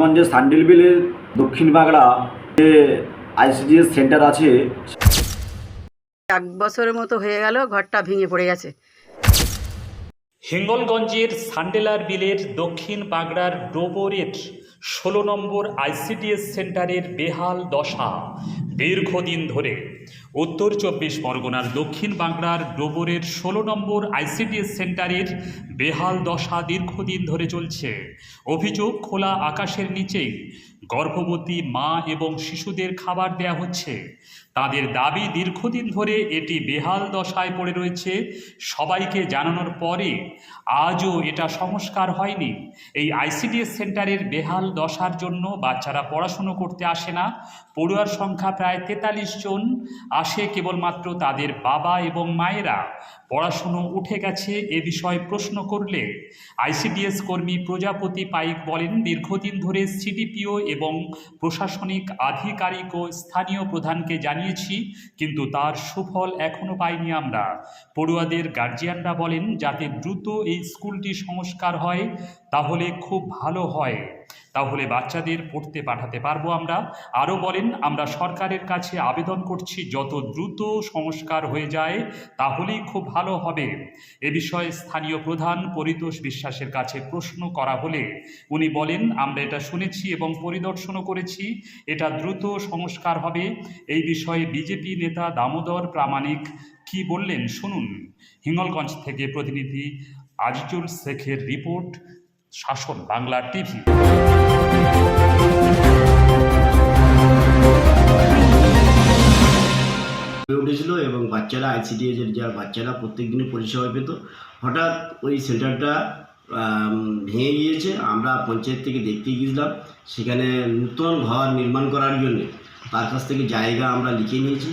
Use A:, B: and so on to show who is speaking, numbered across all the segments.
A: হিঙ্গলগঞ্জের সান্ডিলবিলের দক্ষিণ বাংলা যে ICDS centre আছে
B: এক বছরের মতো হয়ে গেল ঘরটা ভেঙে পড়ে গেছে।
C: হিঙ্গলগঞ্জের সান্ডেলার বিলের দক্ষিণ বাগড়ার ডোবরের ষোলো নম্বর আইসিডিএস সেন্টারের বেহাল দশা দীর্ঘদিন ধরে। উত্তর চব্বিশ পরগনার দক্ষিণ বাংলার ডোবরের ষোলো নম্বর আইসিডিএস সেন্টারের বেহাল দশা দীর্ঘদিন ধরে চলছে। অভিযোগ খোলা আকাশের নিচেই। গর্ভবতী মা এবং শিশুদের খাবার দেয়া হচ্ছে। তাদের দাবি দীর্ঘদিন ধরে এটি বেহাল দশায় পড়ে রয়েছে। সবাইকে জানানোর পরে আজও এটা সংস্কার হয়নি। এই আইসিডিএস সেন্টারের বেহাল দশার জন্য বাচ্চারা পড়াশুনো করতে আসে না। পড়ুয়ার সংখ্যা প্রায় তেতাল্লিশ জন আসে কেবলমাত্র তাদের বাবা এবং মায়েরা। পড়াশুনো উঠে গেছে এ বিষয়ে প্রশ্ন করলে আইসিডিএস কর্মী প্রজাপতি পাইক বলেন, দীর্ঘদিন ধরে সিডিপিও এবং প্রশাসনিক আধিকারিক ও স্থানীয় প্রধানকে জানিয়েছি, কিন্তু তার সুফল এখনও পাইনি আমরা। পড়ুয়াদের গার্জিয়ানরা বলেন, যাতে দ্রুত এই স্কুলটি সংস্কার হয়, তাহলে খুব ভালো হয়। তাহলে বাচ্চাদের পড়তে পাঠাতে পারব আমরা। আরও বলেন, আমরা সরকারের কাছে আবেদন করছি, যত দ্রুত সংস্কার হয়ে যায়, তাহলেই খুব ভালো হবে। এ বিষয়ে স্থানীয় প্রধান পরিতোষ বিশ্বাসের কাছে প্রশ্ন করা হলে উনি বলেন, আমরা এটা শুনেছি এবং পরিদর্শনও করেছি, এটা দ্রুত সংস্কার হবে। এই বিষয়ে বিজেপি নেতা দামোদর প্রামাণিক কি বললেন শুনুন। হিঙ্গলগঞ্জ থেকে প্রতিনিধি আজিজুল শেখের রিপোর্ট শাসন, বাংলা টিভি।
D: হয়ে উঠেছিল এবং বাচ্চারা আইসিডিএস এর যারা বাচ্চারা প্রত্যেক দিনই পরিষেবা পেত। হঠাৎ ওই সেন্টারটা ভেঙে গিয়েছে। আমরা পঞ্চায়েত থেকে দেখতে গিয়েছিলাম। সেখানে নূতন ঘর নির্মাণ করার জন্য তার কাছ থেকে জায়গা আমরা লিখে নিয়েছি।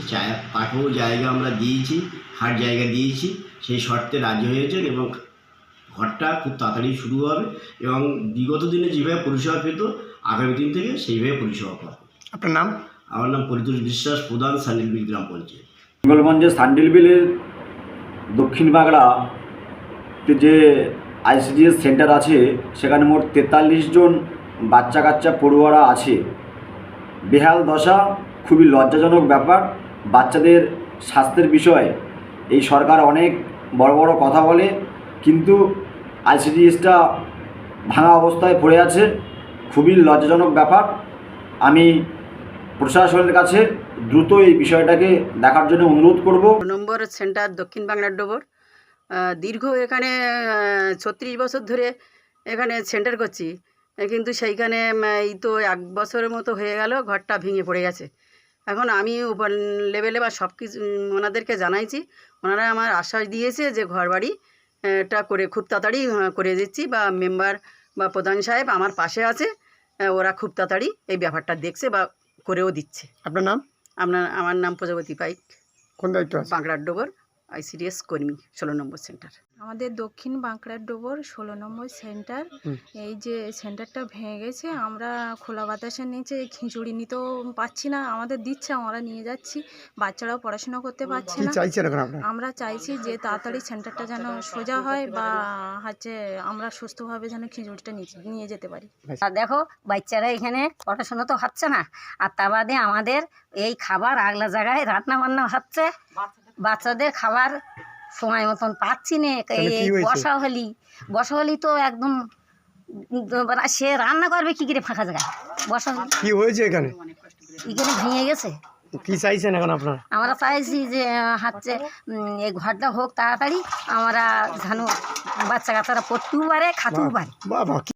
D: পাঠও জায়গা আমরা দিয়েছি হাট জায়গা দিয়েছি। সেই শর্তে রাজি হয়েছেন এবং ঘরটা খুব তাড়াতাড়ি শুরু হবে এবং বিগত দিনে যেভাবে পরিষেবা পেত আগামী দিন থেকে সেইভাবে পরিষেবা পাবে।
E: আপনার নাম?
D: আমার নাম পরিতোষ বিশ্বাস প্রধান সান্ডিলবিল গ্রাম পঞ্চায়েত।
A: হিঙ্গলগঞ্জের সান্ডিলবিলের দক্ষিণ বাংলাতে যে আইসিডিএস সেন্টার আছে সেখানে মোট তেতাল্লিশ জন বাচ্চা কাচ্চা পড়ুয়ারা আছে। বেহাল দশা খুবই লজ্জাজনক ব্যাপার। বাচ্চাদের স্বাস্থ্যের বিষয়ে এই সরকার অনেক বড় বড় কথা বলে কিন্তু আইসিডিএসটা ভাঙা অবস্থায় পড়ে আছে। খুবই লজ্জাজনক ব্যাপার। আমি প্রশাসনের কাছে দ্রুত এই বিষয়টাকে দেখার জন্য অনুরোধ করব।
B: নম্বর সেন্টার দক্ষিণ বাংলার ডোবর। দীর্ঘ এখানে ছত্রিশ বছর ধরে এখানে সেন্টার করছি। কিন্তু সেইখানে এই তো এক বছরের মতো হয়ে গেল, ঘরটা ভেঙে পড়ে গেছে। এখন আমি উপর লেভেলে বা সব কিছু ওনাদেরকে জানাইছি। ওনারা আমার আশ্বাস দিয়েছে যে ঘর বাড়ি আহ, টা করে খুব তাড়াতাড়ি করে দিচ্ছি বা মেম্বার বা প্রধান সাহেব আমার পাশে আছে ওরা খুব তাড়াতাড়ি এই ব্যাপারটা দেখছে বা করেও দিচ্ছে।
E: আপনার নাম?
B: আপনার আমার নাম প্রজাপতি পাইক।
E: কোন দায়িত্ব
B: বাংলার ডোবর। আইসিডিএস কর্মী ষোলো নম্বর সেন্টার।
F: আমাদের দক্ষিণ বাঁকড়ার ডোবর ষোলো নম্বর সেন্টার। এই যে সেন্টারটা ভেঙে গেছে আমরা খোলা বাতাসের নিচে খিচুড়ি নিতেও পাচ্ছি না আমাদের দিচ্ছে আমরা নিয়ে যাচ্ছি। বাচ্চারাও পড়াশোনা করতে পারছে না। আমরা চাইছি যে তাড়াতাড়ি সেন্টারটা যেন সোজা হয় বা হচ্ছে আমরা সুস্থভাবে যেন খিচুড়িটা নিয়ে যেতে পারি।
G: আর দেখো বাচ্চারা এখানে পড়াশোনা তো হচ্ছে না। আর তা বাদে আমাদের এই খাবার আগলা জায়গায় রান্না বান্না হচ্ছে। বাচ্চাদের খাবার সময় মতন পাচ্ছি না। এই? বসা হলি বসা হলি তো একদম মানে সে রান্না করবে কি করে ফাঁকা জায়গায়? বসা হলি
E: কি হয়েছে এখানে?
G: এখানে ভেঙে গেছে।
E: কি চাইছেন এখন আপনার?
G: আমরা চাইছি যে হচ্ছে এই ঘরটা হোক তাড়াতাড়ি আমরা যেন বাচ্চা কাচ্চারা পড়তেও পারে খাতেও পারে।
E: বাবা